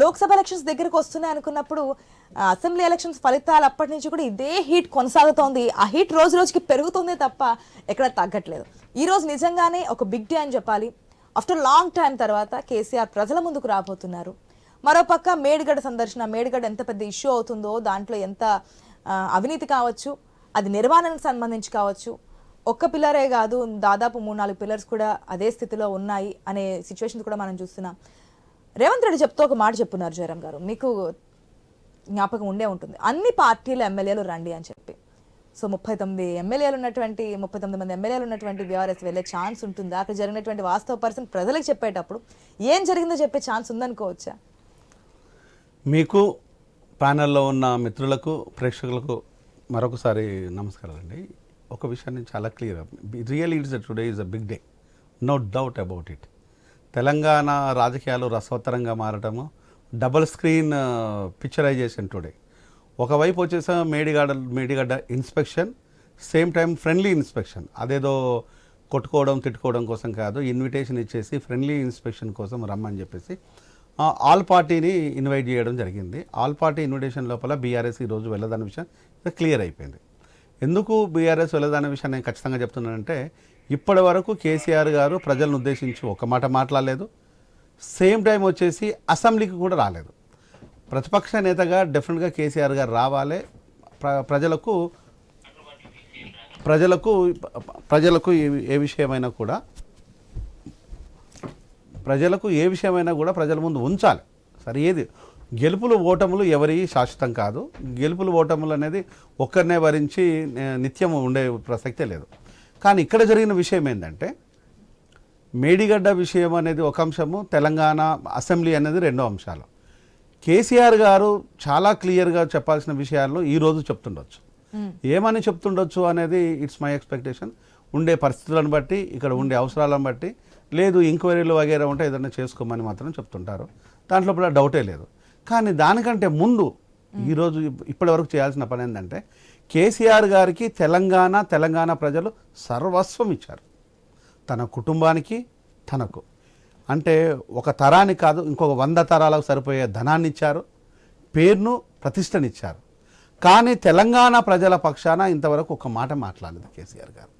Lok Sabha elections దగ్గరకు వస్తున్నాయి అనుకున్నప్పుడు అసెంబ్లీ ఎలక్షన్స్ ఫలితాలు అప్పటి నుంచి కూడా ఇదే హీట్ కొనసాగుతోంది. ఆ హీట్ రోజు రోజుకి పెరుగుతుంది తప్ప ఎక్కడ తగ్గట్లేదు. ఈ రోజు నిజంగానే ఒక బిగ్ డే అని చెప్పాలి. ఆఫ్టర్ లాంగ్ టైం తర్వాత కేసీఆర్ ప్రజల ముందుకు రాబోతున్నారు. మరోపక్క మేడిగడ సందర్శన మేడిగడ ఎంత పెద్ద ఇష్యూ అవుతుందో దాంట్లో ఎంత అవినీతి కావచ్చు అది నిర్వహణకు సంబంధించి కావచ్చు ఒక్క పిల్లరే కాదు దాదాపు మూడు నాలుగు పిల్లర్స్ కూడా అదే స్థితిలో ఉన్నాయి అనే సిచ్యువేషన్ కూడా మనం చూస్తున్నాం. రేవంత్ రెడ్డి చెప్తూ ఒక మాట చెప్పున్నారు జయరాం గారు. మీకు జ్ఞాపకం ఉండే ఉంటుంది. అన్ని పార్టీల ఎమ్మెల్యేలు రండి అని చెప్పి. సో ముప్పై తొమ్మిది ఎమ్మెల్యేలు ఉన్నటువంటి ముప్పై తొమ్మిది మంది ఎమ్మెల్యేలు ఉన్నటువంటి బీఆర్ఎస్ వెళ్ళే ఛాన్స్ ఉంటుందా? అక్కడ జరిగినటువంటి వాస్తవ పరిస్థితి ప్రజలకు చెప్పేటప్పుడు ఏం జరిగిందో చెప్పే ఛాన్స్ ఉందనుకోవచ్చా? మీకు ప్యానెల్లో ఉన్న మిత్రులకు ప్రేక్షకులకు మరొకసారి నమస్కారం అండి. ఒక విషయాన్ని చాలా clear. Real it's today is a big day. No doubt about it. Telangana రాజకీయాలు రసవత్తరంగా మారటము డబుల్ స్క్రీన్ పిక్చరైజేషన్ టుడే. ఒకవైపు వచ్చేసా Medigadda Medigadda inspection same time friendly inspection. అదేదో కొట్టుకోవడం తిట్టుకోవడం కోసం కాదు ఇన్విటేషన్ ఇచ్చేసి ఫ్రెండ్లీ ఇన్స్పెక్షన్ కోసం రమ్మని చెప్పేసి ఆల్ పార్టీని ఇన్వైట్ చేయడం జరిగింది. ఆల్ పార్టీ ఇన్విటేషన్ లోపల బీఆర్ఎస్ ఈరోజు వెళ్ళదన్న విషయం క్లియర్ అయిపోయింది. ఎందుకు బీఆర్ఎస్ వెళ్ళదనే విషయం నేను ఖచ్చితంగా చెప్తున్నానంటే ఇప్పటి వరకు కేసీఆర్ గారు ప్రజలను ఉద్దేశించి ఒక మాట మాట్లాడలేదు. సేమ్ టైం వచ్చేసి అసెంబ్లీకి కూడా రాలేదు. ప్రతిపక్ష నేతగా డెఫినెట్గా కేసీఆర్ గారు రావాలి. ప్ర ప్రజలకు ప్రజలకు ప్రజలకు ఏ- ఏ విషయమైనా కూడా ప్రజలకు ఏ విషయమైనా కూడా ప్రజల ముందు ఉంచాలి. సరే ఏది? గెలుపులు ఓటములు ఎవరి శాశ్వతం కాదు. గెలుపులు ఓటములు అనేది ఒక్కరినే భరించి ఏ, నిత్యం ఉండే ప్రసక్తే లేదు. కానీ ఇక్కడ జరిగిన విషయం ఏంటంటే మేడిగడ్డ విషయం అనేది ఒక అంశము తెలంగాణ అసెంబ్లీ అనేది రెండో అంశాలు. కేసీఆర్ గారు చాలా క్లియర్గా చెప్పాల్సిన విషయాలను ఈరోజు చెప్తుండొచ్చు. ఏమని చెప్తుండొచ్చు అనేది ఇట్స్ మై ఎక్స్పెక్టేషన్. ఉండే పరిస్థితులను బట్టి ఇక్కడ ఉండే అవసరాలను బట్టి లేదు ఎంక్వైరీలు వగేరా ఉంటే ఏదైనా చేసుకోమని మాత్రం చెప్తుంటారు. దాంట్లో కూడా డౌటే లేదు. కానీ దానికంటే ముందు ఈరోజు ఇప్పటి వరకు చేయాల్సిన పని ఏంటంటే కేసీఆర్ గారికి తెలంగాణ తెలంగాణ ప్రజలు సర్వస్వం ఇచ్చారు. తన కుటుంబానికి తనకు. అంటే ఒక తరానికి కాదు ఇంకొక వంద తరాలకు సరిపోయే ధనాన్ని ఇచ్చారు పేరును ప్రతిష్టనిచ్చారు. కానీ తెలంగాణ ప్రజల పక్షాన ఇంతవరకు ఒక మాట మాట్లాడలేదు కేసీఆర్ గారు.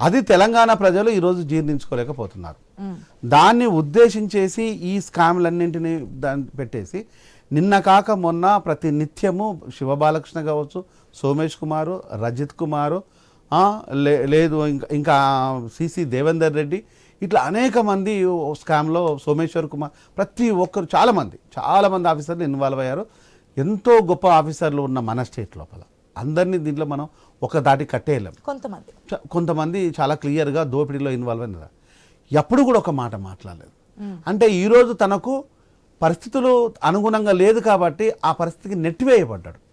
అది తెలంగాణ ప్రజలు ఈరోజు జీర్ణించుకోలేకపోతున్నారు. దాన్ని ఉద్దేశించేసి ఈ స్కామ్లన్నింటినీ దాన్ని పెట్టేసి నిన్న కాక మొన్న ప్రతి నిత్యము శివబాలకృష్ణ కావచ్చు సోమేష్ కుమారు రజిత్ కుమారు లే- లేదు ఇంకా ఇంకా సిసి దేవేందర్ రెడ్డి ఇట్లా అనేక మంది ఓ స్కామ్లో సోమేశ్వర్ కుమార్ ప్రతి ఒక్కరు చాలామంది చాలామంది ఆఫీసర్లు ఇన్వాల్వ్ అయ్యారు. ఎంతో గొప్ప ఆఫీసర్లు ఉన్న మన స్టేట్ లోపల. అందరినీ దీంట్లో మనం ఒక దాటి కట్టేయలేం. కొంతమంది. కొంతమంది చాలా క్లియర్గా దోపిడీలో ఇన్వాల్వ్ అయినారు. ఎప్పుడు కూడా ఒక మాట మాట్లాడలేదు. అంటే ఈరోజు తనకు పరిస్థితులు అనుగుణంగా లేదు కాబట్టి ఆ పరిస్థితికి నెట్టివేయబడ్డాడు.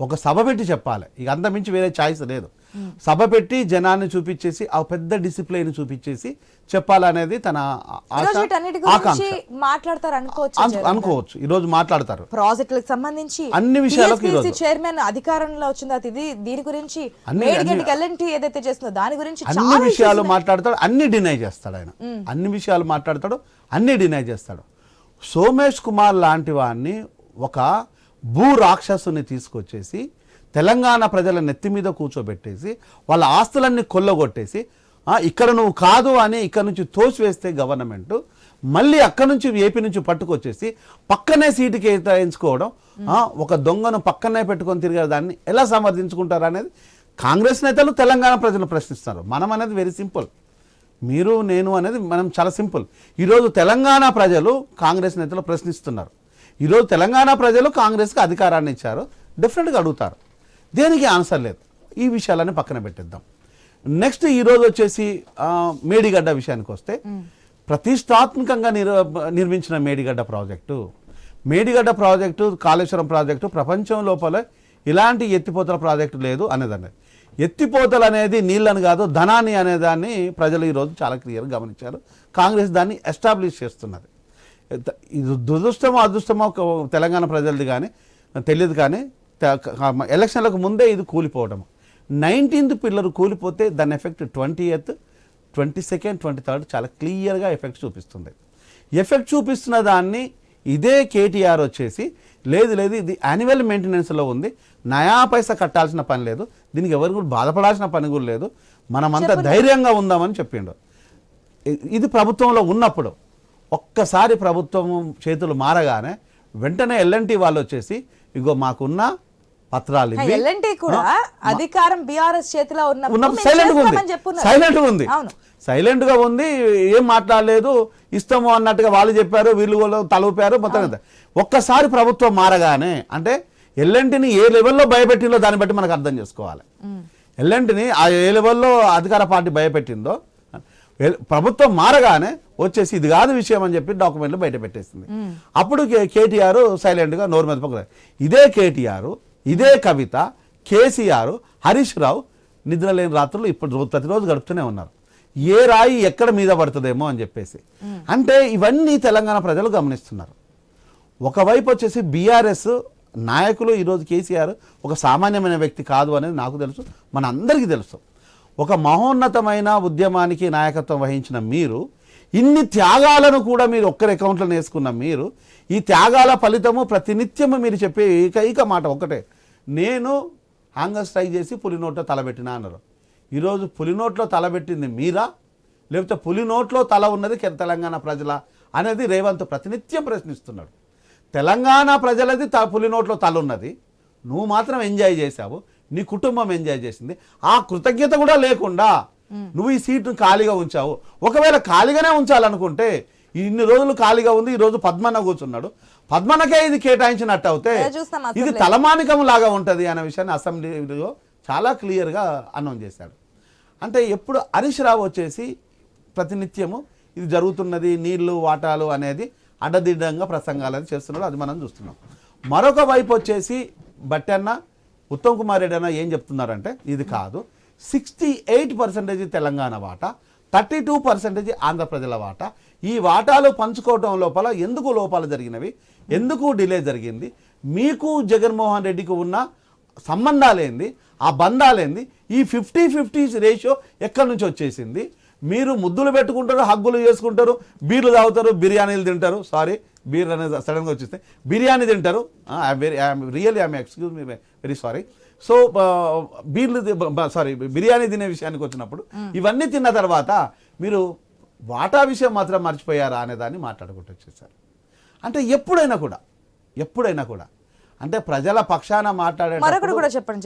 ఒక సభ పెట్టి చెప్పాలి. ఇక అంతమించి వేరే ఛాయిస్ లేదు. సభ పెట్టి జనాన్ని చూపించేసి ఆ పెద్ద డిసిప్లైన్ చూపించేసి చెప్పాలనేది తన మాట్లాడతారు అనుకోవచ్చు అను- అనుకోవచ్చు. ఈరోజు మాట్లాడతారు. ప్రాజెక్టులకు సంబంధించి అన్ని విషయాలకు. చైర్మన్ అధికారంలో వచ్చింది అది ఇది దీని గురించి ఎల్ఎన్టీ ఏదైతే చేస్తుందో దాని గురించి అన్ని విషయాలు మాట్లాడతాడు అన్ని డినై చేస్తాడు ఆయన. అన్ని విషయాలు మాట్లాడతాడు అన్ని డినై చేస్తాడు. సోమేష్ కుమార్ లాంటి వాడిని ఒక భూ రాక్షసుని తీసుకొచ్చేసి తెలంగాణ ప్రజల నెత్తి మీద కూర్చోబెట్టేసి వాళ్ళ ఆస్తులన్నీ కొల్లగొట్టేసి ఇక్కడ నువ్వు కాదు అని ఇక్కడ నుంచి తోసివేస్తే గవర్నమెంట్ మళ్ళీ అక్కడ నుంచి ఏపీ నుంచి పట్టుకొచ్చేసి పక్కనే సీటు కేటాయించుకోవడం ఒక దొంగను పక్కనే పెట్టుకొని తిరిగే దాన్ని ఎలా సమర్థించుకుంటారు అనేది కాంగ్రెస్ నేతలు తెలంగాణ ప్రజలు ప్రశ్నిస్తారు మనం అనేది వెరీ సింపుల్ మీరు నేను అనేది మనం చాలా సింపుల్ ఈరోజు తెలంగాణ ప్రజలు కాంగ్రెస్ నేతలు ప్రశ్నిస్తున్నారు. ఈరోజు తెలంగాణ ప్రజలు కాంగ్రెస్కి అధికారాన్ని ఇచ్చారు. డెఫినెట్గా అడుగుతారు. దేనికి ఆన్సర్ లేదు. ఈ విషయాలన్నీ పక్కన పెట్టేద్దాం. నెక్స్ట్ ఈరోజు వచ్చేసి మేడిగడ్డ విషయానికి వస్తే ప్రతిష్టాత్మకంగా నిర్ నిర్మించిన Medigadda project. Medigadda project Kaleshwaram project ప్రపంచం లోపల ఇలాంటి ఎత్తిపోతల ప్రాజెక్టు లేదు అనేదన్నది. ఎత్తిపోతలు అనేది నీళ్ళని కాదు ధనాన్ని అనేదాన్ని ప్రజలు ఈరోజు చాలా క్లియర్గా గమనించారు. కాంగ్రెస్ దాన్ని ఎస్టాబ్లిష్ చేస్తున్నది. దురదృష్టమో అదృష్టమో తెలంగాణ ప్రజలది కానీ తెలియదు కానీ ఎలక్షన్లకు ముందే ఇది కూలిపోవడం నైన్టీన్త్ పిల్లలు కూలిపోతే దాని effect twenty eighth twenty second twenty third చాలా క్లియర్గా ఎఫెక్ట్ చూపిస్తుంది. ఎఫెక్ట్ చూపిస్తున్న దాన్ని ఇదే కేటీఆర్ వచ్చేసి లేదు లేదు ఇది యాన్యువల్ మెయింటెనెన్స్లో ఉంది. నయా పైసా కట్టాల్సిన పని లేదు. దీనికి ఎవరు కూడా బాధపడాల్సిన పని కూడా లేదు. మనమంతా ధైర్యంగా ఉందామని చెప్పిండు. ఇది ప్రభుత్వంలో ఉన్నప్పుడు ఒక్కసారి ప్రభుత్వం చేతులు మారగానే వెంటనే ఎల్ఎన్టీ వాళ్ళు వచ్చేసి ఇగో మాకున్న పత్రాలు ఎల్ఎన్టీ కూడా అధికారం బీఆర్ఎస్ చేతిలో ఉన్న సైలెంట్గా ఉంది. సైలెంట్గా ఉంది. సైలెంట్గా ఉంది ఏం మాట్లాడలేదు ఇస్తాము అన్నట్టుగా వాళ్ళు చెప్పారు వీళ్ళు వాళ్ళు తలూపారు మొత్తం. ఒక్కసారి ప్రభుత్వం మారగానే అంటే ఎల్ఎన్టీని ఏ లెవెల్లో భయపెట్టిందో దాన్ని బట్టి మనకు అర్థం చేసుకోవాలి. ఎల్ఎన్టీని ఆ ఏ లెవెల్లో అధికార పార్టీ భయపెట్టిందో ప్రభుత్వం మారగానే వచ్చేసి ఇది కాదు విషయం అని చెప్పి డాక్యుమెంట్లు బయట పెట్టేసింది. అప్పుడు కే- కేటీఆర్ సైలెంట్గా నోరు మీద పక్కన ఇదే కేటీఆర్ ఇదే కవిత కేసీఆర్ హరీష్ రావు నిద్రలేని రాత్రులు ఇప్పుడు ప్రతిరోజు గడుపుతూనే ఉన్నారు. ఏ రాయి ఎక్కడ మీద పడుతుందేమో అని చెప్పేసి. అంటే ఇవన్నీ తెలంగాణ ప్రజలు గమనిస్తున్నారు. ఒకవైపు వచ్చేసి బీఆర్ఎస్ నాయకులు ఈరోజు కేసీఆర్ ఒక సామాన్యమైన వ్యక్తి కాదు అనేది నాకు తెలుసు మన అందరికీ తెలుసు. ఒక మహోన్నతమైన ఉద్యమానికి నాయకత్వం వహించిన మీరు ఇన్ని త్యాగాలను కూడా మీరు ఒక్కరి అకౌంట్లో వేసుకున్న మీరు ఈ త్యాగాల ఫలితము ప్రతినిత్యము మీరు చెప్పే ఏకైక మాట ఒకటే నేను హ్యాంగర్ స్ట్రైక్ చేసి పులినోట్లో తలబెట్టినా అన్నారు. ఈరోజు పులినోట్లో తలబెట్టింది మీరా? లేకపోతే పులినోట్లో తల ఉన్నది తెలంగాణ ప్రజల? అనేది రేవంత్ ప్రతినిత్యం ప్రశ్నిస్తున్నాడు. తెలంగాణ ప్రజలది త పులినోట్లో తల ఉన్నది. నువ్వు మాత్రం ఎంజాయ్ చేశావు. నీ కుటుంబం ఎంజాయ్ చేసింది. ఆ కృతజ్ఞత కూడా లేకుండా నువ్వు ఈ సీటును ఖాళీగా ఉంచావు. ఒకవేళ ఖాళీగానే ఉంచాలనుకుంటే ఇన్ని రోజులు ఖాళీగా ఉంది ఈ రోజు పద్మన్న కూర్చున్నాడు. పద్మనకే ఇది కేటాయించినట్టు అవుతే ఇది. తలమానికం లాగా ఉంటుంది అనే విషయాన్ని అసెంబ్లీలో చాలా క్లియర్గా అనౌన్స్ చేశాడు. అంటే ఎప్పుడు హరీష్ రావు వచ్చేసి ప్రతినిత్యము ఇది జరుగుతున్నది నీళ్ళు వాటాలు అనేది అడ్డదిడ్డంగా ప్రసంగాలు చేస్తున్నాడు అది మనం చూస్తున్నాం. మరొక వైపు వచ్చేసి బట్టన్న ఉత్తమ్ కుమార్ రెడ్డి అన్న ఏం చెప్తున్నారంటే ఇది కాదు. సిక్స్టీ ఎయిట్ పర్సెంటేజ్ తెలంగాణ వాటా థర్టీ టూ పర్సెంటేజ్ ఆంధ్రప్రజల వాటా. ఈ వాటాలు పంచుకోవటం లోపల ఎందుకు లోపాలు జరిగినవి? ఎందుకు డిలే జరిగింది? మీకు జగన్మోహన్ రెడ్డికి ఉన్న సంబంధాలేంది ఆ బంధాలేంది ఈ ఫిఫ్టీ ఫిఫ్టీ రేషియో ఎక్కడి నుంచి వచ్చేసింది? మీరు ముద్దులు పెట్టుకుంటారు హగ్గులు చేసుకుంటారు బీర్లు తాగుతారు బిర్యానీలు తింటారు. సారీ బీర్ అనేది సడన్గా వచ్చేస్తే బిర్యానీ తింటారు. Very really I'm excuse me very sorry so బీర్లు సారీ బిర్యానీ తినే విషయానికి వచ్చినప్పుడు ఇవన్నీ తిన్న తర్వాత మీరు వాటా విషయం మాత్రం మర్చిపోయారా అనే దాన్ని మాట్లాడుకుంటూ వచ్చేసారు. అంటే ఎప్పుడైనా కూడా ఎప్పుడైనా కూడా అంటే ప్రజల పక్షాన మాట్లాడే మరొకటి కూడా చెప్పండి